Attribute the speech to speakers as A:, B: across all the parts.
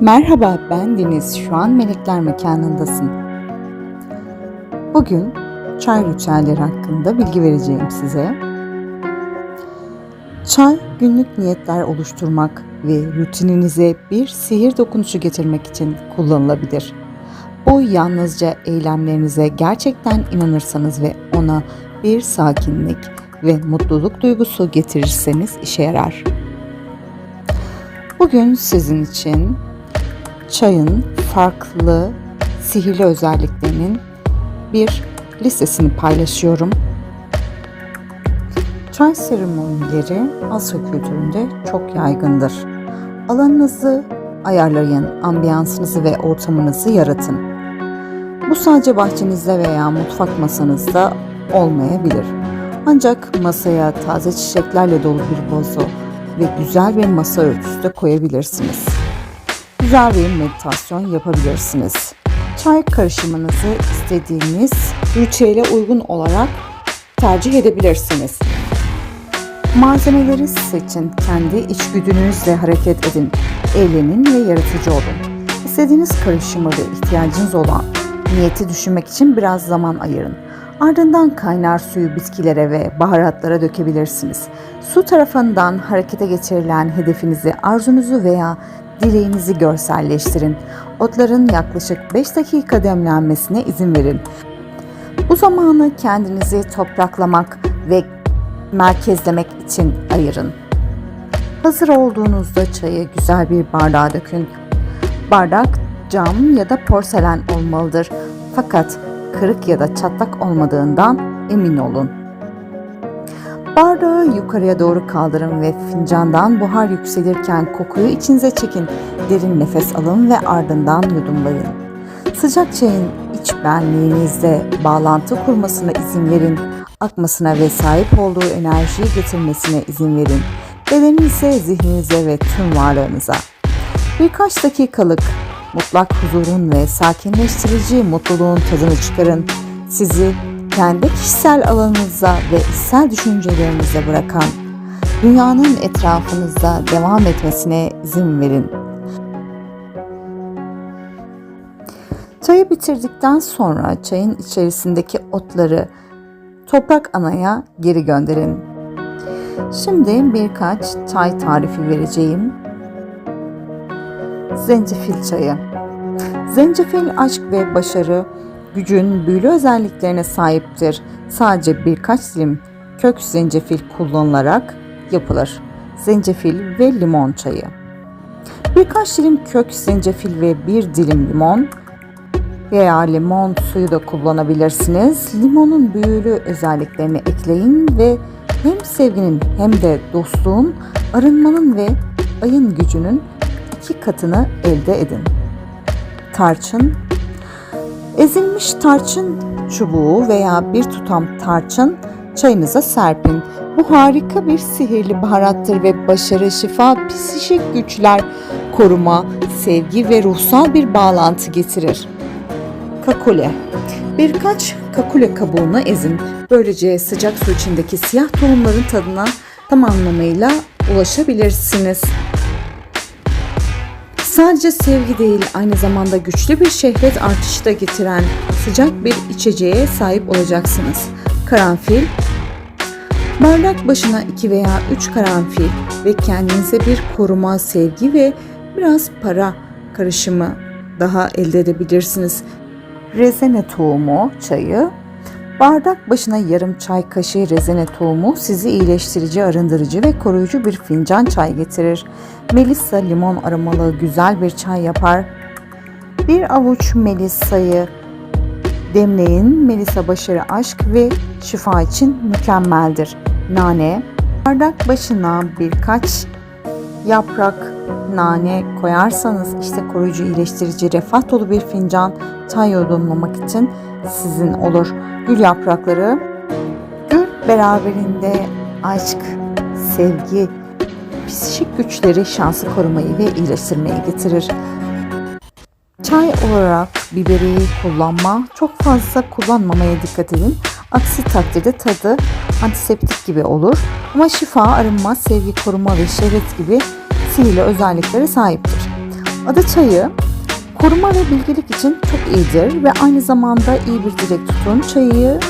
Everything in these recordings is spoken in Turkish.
A: Merhaba ben Deniz. Şu an Melekler Mekanı'ndasın. Bugün çay ritüelleri hakkında bilgi vereceğim size. Çay günlük niyetler oluşturmak ve rutininize bir sihir dokunuşu getirmek için kullanılabilir. Bu yalnızca eylemlerinize gerçekten inanırsanız ve ona bir sakinlik ve mutluluk duygusu getirirseniz işe yarar. Bugün sizin için çayın farklı sihirli özelliklerinin bir listesini paylaşıyorum. Çay seremonileri Asya kültüründe çok yaygındır. Alanınızı ayarlayın, ambiyansınızı ve ortamınızı yaratın. Bu sadece bahçenizde veya mutfak masanızda olmayabilir. Ancak masaya taze çiçeklerle dolu bir vazo ve güzel bir masa örtüsü de koyabilirsiniz. Güzel bir meditasyon yapabilirsiniz. Çay karışımınızı istediğiniz ritüele uygun olarak tercih edebilirsiniz. Malzemeleri seçin, kendi içgüdünüzle hareket edin, eğlenin ve yaratıcı olun. İstediğiniz karışımı ve ihtiyacınız olan niyeti düşünmek için biraz zaman ayırın. Ardından kaynar suyu bitkilere ve baharatlara dökebilirsiniz. Su tarafından harekete geçirilen hedefinizi, arzunuzu veya dileğinizi görselleştirin. Otların yaklaşık 5 dakika demlenmesine izin verin. Bu zamanı kendinizi topraklamak ve merkezlemek için ayırın. Hazır olduğunuzda çayı güzel bir bardağa dökün. Bardak cam ya da porselen olmalıdır. Fakat kırık ya da çatlak olmadığından emin olun. Bardağı yukarıya doğru kaldırın ve fincandan buhar yükselirken kokuyu içinize çekin. Derin nefes alın ve ardından yudumlayın. Sıcak çayın iç benliğinizde bağlantı kurmasına izin verin. Akmasına ve sahip olduğu enerjiyi getirmesine izin verin. Bedeninize, zihninize ve tüm varlığınıza. Birkaç dakikalık mutlak huzurun ve sakinleştirici mutluluğun tadını çıkarın. Sizi kendi kişisel alanınıza ve içsel düşüncelerinize bırakan, dünyanın etrafınızda devam etmesine izin verin. Çayı bitirdikten sonra çayın içerisindeki otları toprak anaya geri gönderin. Şimdi birkaç çay tarifi vereceğim. Zencefil çayı. Zencefil aşk ve başarı, gücün büyülü özelliklerine sahiptir. Sadece birkaç dilim kök zencefil kullanılarak yapılır. Zencefil ve limon çayı. Birkaç dilim kök zencefil ve bir dilim limon veya limon suyu da kullanabilirsiniz. Limonun büyülü özelliklerini ekleyin ve hem sevginin hem de dostluğun, arınmanın ve ayın gücünün iki katını elde edin. Tarçın Ezilmiş tarçın çubuğu veya bir tutam tarçın çayınıza serpin. Bu harika bir sihirli baharattır ve başarı, şifa, psikik güçler, koruma, sevgi ve ruhsal bir bağlantı getirir. Kakule Birkaç kakule kabuğunu ezin. Böylece sıcak su içindeki siyah tohumların tadına tam anlamıyla ulaşabilirsiniz. Sadece sevgi değil, aynı zamanda güçlü bir şehvet artışı da getiren sıcak bir içeceğe sahip olacaksınız. Karanfil Bardak başına 2 veya 3 karanfil ve kendinize bir koruma, sevgi ve biraz para karışımı daha elde edebilirsiniz. Rezene tohumu çayı Bardak başına yarım çay kaşığı rezene tohumu sizi iyileştirici, arındırıcı ve koruyucu bir fincan çay getirir. Melissa limon aromalı güzel bir çay yapar. Bir avuç melisayı demleyin. Melisa başarı, aşk ve şifa için mükemmeldir. Nane, bardak başına birkaç yaprak nane koyarsanız işte koruyucu, iyileştirici, refah dolu bir fincan çay yudumlamak için sizin olur. Gül yaprakları, gül beraberinde aşk, sevgi, psikik güçleri şansı korumayı ve iyileştirmeyi getirir. Çay olarak biberiyi kullanma, çok fazla kullanmamaya dikkat edin. Aksi takdirde tadı antiseptik gibi olur. Ama şifa, arınma, sevgi, koruma ve şehvet gibi sihirli özelliklere sahiptir. Ada çayı koruma ve bilgelik için çok iyidir ve aynı zamanda iyi bir dilek tutun. Çayı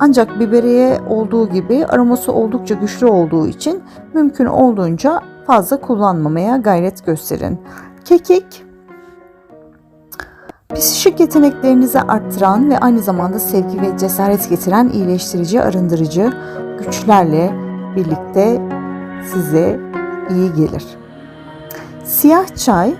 A: ancak biberiye olduğu gibi aroması oldukça güçlü olduğu için mümkün olduğunca fazla kullanmamaya gayret gösterin. Kekik Psikik yeteneklerinizi arttıran ve aynı zamanda sevgi ve cesaret getiren iyileştirici, arındırıcı güçlerle birlikte size iyi gelir. Siyah çay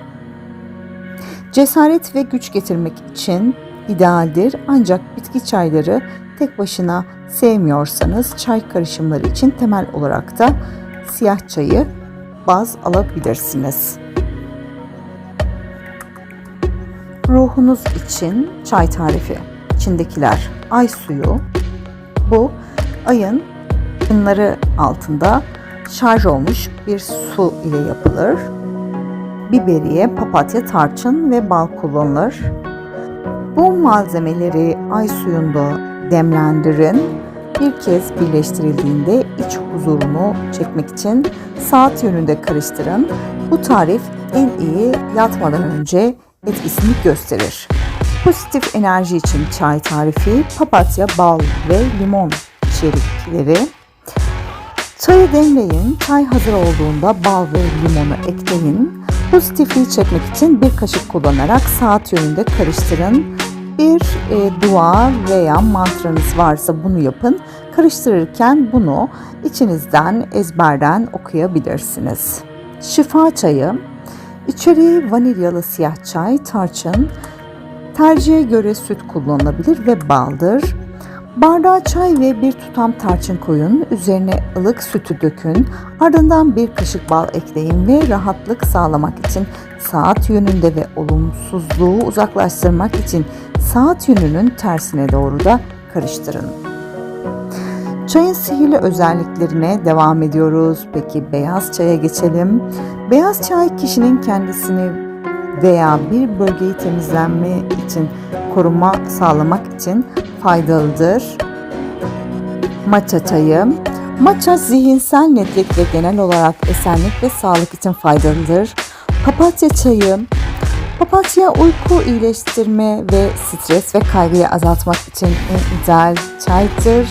A: cesaret ve güç getirmek için idealdir ancak bitki çayları tek başına sevmiyorsanız çay karışımları için temel olarak da siyah çayı baz alabilirsiniz. Ruhunuz için çay tarifi. İçindekiler ay suyu. Bu ayın ışınları altında şarj olmuş bir su ile yapılır. Biberiye, papatya, tarçın ve bal kullanılır. Bu malzemeleri ay suyunda demlendirin. Bir kez birleştirildiğinde iç huzurunu çekmek için saat yönünde karıştırın. Bu tarif en iyi yatmadan önce etkisini gösterir. Pozitif enerji için çay tarifi, papatya, bal ve limon içerikleri. Çayı demleyin, çay hazır olduğunda bal ve limonu ekleyin. Pozitifliği çekmek için bir kaşık kullanarak saat yönünde karıştırın. Bir e, dua veya mantranız varsa bunu yapın. Karıştırırken bunu içinizden ezberden okuyabilirsiniz. Şifa çayı İçeriği vanilyalı siyah çay, tarçın, tercihe göre süt kullanılabilir ve baldır. Bardağa çay ve bir tutam tarçın koyun, üzerine ılık sütü dökün, ardından bir kaşık bal ekleyin ve rahatlık sağlamak için saat yönünde ve olumsuzluğu uzaklaştırmak için saat yönünün tersine doğru da karıştırın. Çayın sihirli özelliklerine devam ediyoruz. Peki beyaz çaya geçelim. Beyaz çay kişinin kendisini veya bir bölgeyi temizlenme için koruma sağlamak için faydalıdır. Matcha çayı Matcha zihinsel netlik ve genel olarak esenlik ve sağlık için faydalıdır. Papatya çayı Papatya uyku iyileştirme ve stres ve kaygıyı azaltmak için en ideal çaydır.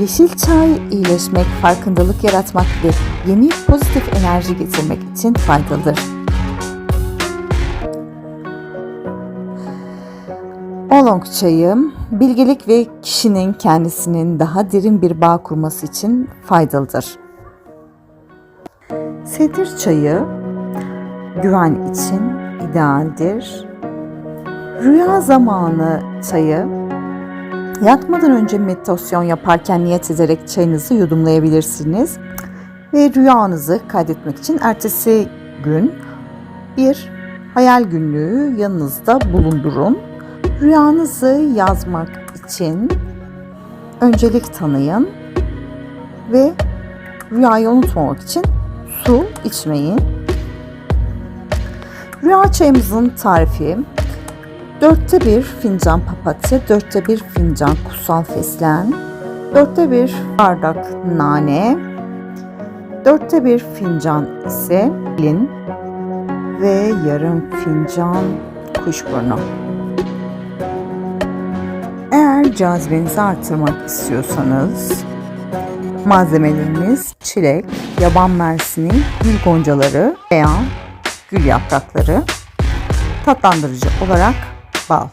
A: Yeşil çay iyileşmek, farkındalık yaratmak ve yeni pozitif enerji getirmek için faydalıdır. Oolong çayı bilgelik ve kişinin kendisinin daha derin bir bağ kurması için faydalıdır. Sedir çayı güven için idealdir. Rüya zamanı çayı Yatmadan önce meditasyon yaparken niyet ederek çayınızı yudumlayabilirsiniz. Ve rüyanızı kaydetmek için ertesi gün bir hayal günlüğü yanınızda bulundurun. Rüyanızı yazmak için öncelik tanıyın ve rüyayı unutmamak için su içmeyin. Rüya çayımızın tarifi Dörtte bir fincan papatya, dörtte bir fincan kutsal fesleğen, dörtte bir bardak nane, dörtte bir fincan ise lin ve yarım fincan kuşburnu. Cazibenizi artırmak istiyorsanız malzemelerimiz çilek, yaban mersini, gül goncaları veya gül yaprakları tatlandırıcı olarak bal.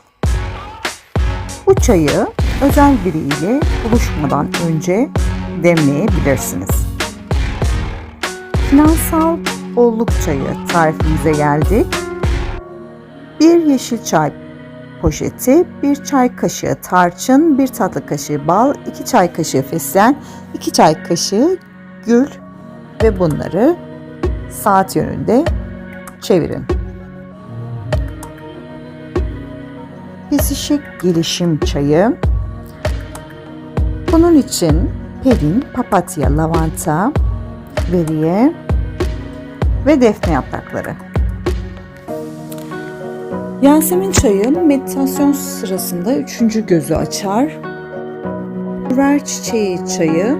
A: Bu çayı özel biriyle buluşmadan önce demleyebilirsiniz. Finansal bolluk çayı tarifimize geldik. Bir yeşil çay poşeti, bir çay kaşığı tarçın, bir tatlı kaşığı bal, iki çay kaşığı fesleğen, iki çay kaşığı gül ve bunları saat yönünde çevirin. Pisişik gelişim çayı. Bunun için pelin, papatya, lavanta, veriye ve defne yaprakları. Yasemin çayı meditasyon sırasında üçüncü gözü açar. Ver çiçeği çayı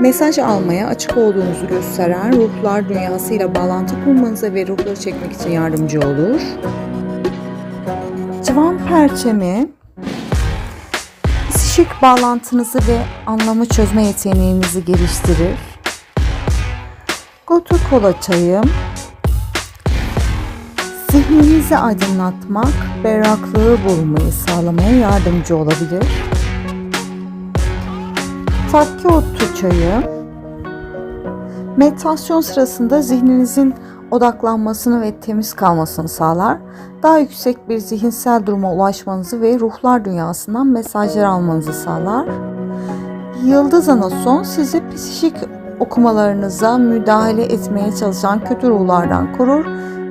A: Mesaj almaya açık olduğunuzu gösteren ruhlar dünyasıyla bağlantı kurmanıza ve ruhları çekmek için yardımcı olur. Civan perçemi psikik bağlantınızı ve anlamı çözme yeteneğinizi geliştirir. Gotu kola çayı zihninizi aydınlatmak, berraklığı bulmayı sağlamaya yardımcı olabilir. Takki otu çayı meditasyon sırasında zihninizin odaklanmasını ve temiz kalmasını sağlar. Daha yüksek bir zihinsel duruma ulaşmanızı ve ruhlar dünyasından mesajlar almanızı sağlar. Yıldız anason sizi psikik okumalarınıza müdahale etmeye çalışan kötü ruhlardan korur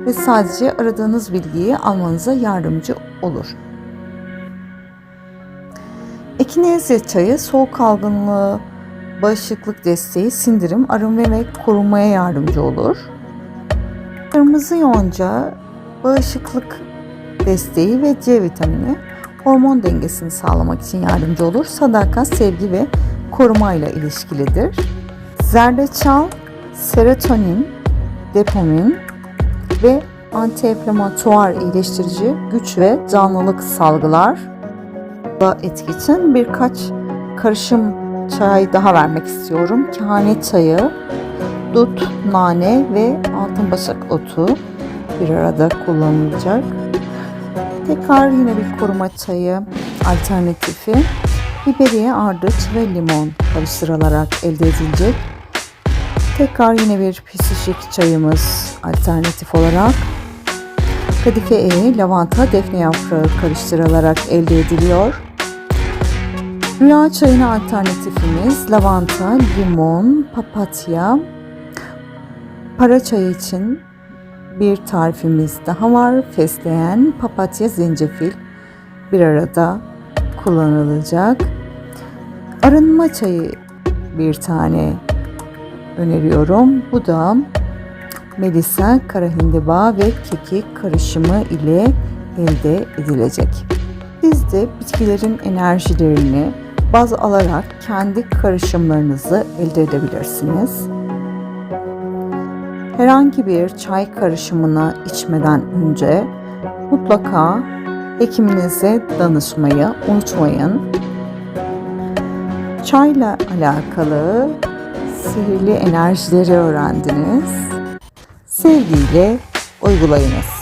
A: ve sadece aradığınız bilgiyi almanıza yardımcı olur. Ekinezya çayı soğuk algınlığı, bağışıklık desteği, sindirim, arınma ve korunmaya yardımcı olur. Kırmızı yonca bağışıklık desteği ve C vitamini hormon dengesini sağlamak için yardımcı olur. Sadakat, sevgi ve koruma ile ilişkilidir. Zerdeçal, serotonin, dopamin ve antiinflamatuar iyileştirici güç ve canlılık salgılar. Da etki için birkaç karışım çay daha vermek istiyorum. Kehanet çayı, dut, nane ve altın başak otu bir arada kullanılacak. Tekrar yine bir koruma çayı alternatifi. Biberiye, ardıç ve limon karıştırılarak elde edilecek. Tekrar yine bir psişik çayımız alternatif olarak. Kadife eği, lavanta, defne yaprağı karıştırılarak elde ediliyor. Rüya çayına alternatifimiz lavanta, limon, papatya. Para çayı için bir tarifimiz daha var. Fesleğen, papatya, zencefil bir arada kullanılacak. Arınma çayı bir tane öneriyorum. Bu da melisa, kara hindiba ve kekik karışımı ile elde edilecek. Siz de bitkilerin enerjilerini baz alarak kendi karışımlarınızı elde edebilirsiniz. Herhangi bir çay karışımını içmeden önce mutlaka hekiminize danışmayı unutmayın. Çayla alakalı sihirli enerjileri öğrendiniz. Sevgiyle uygulayınız.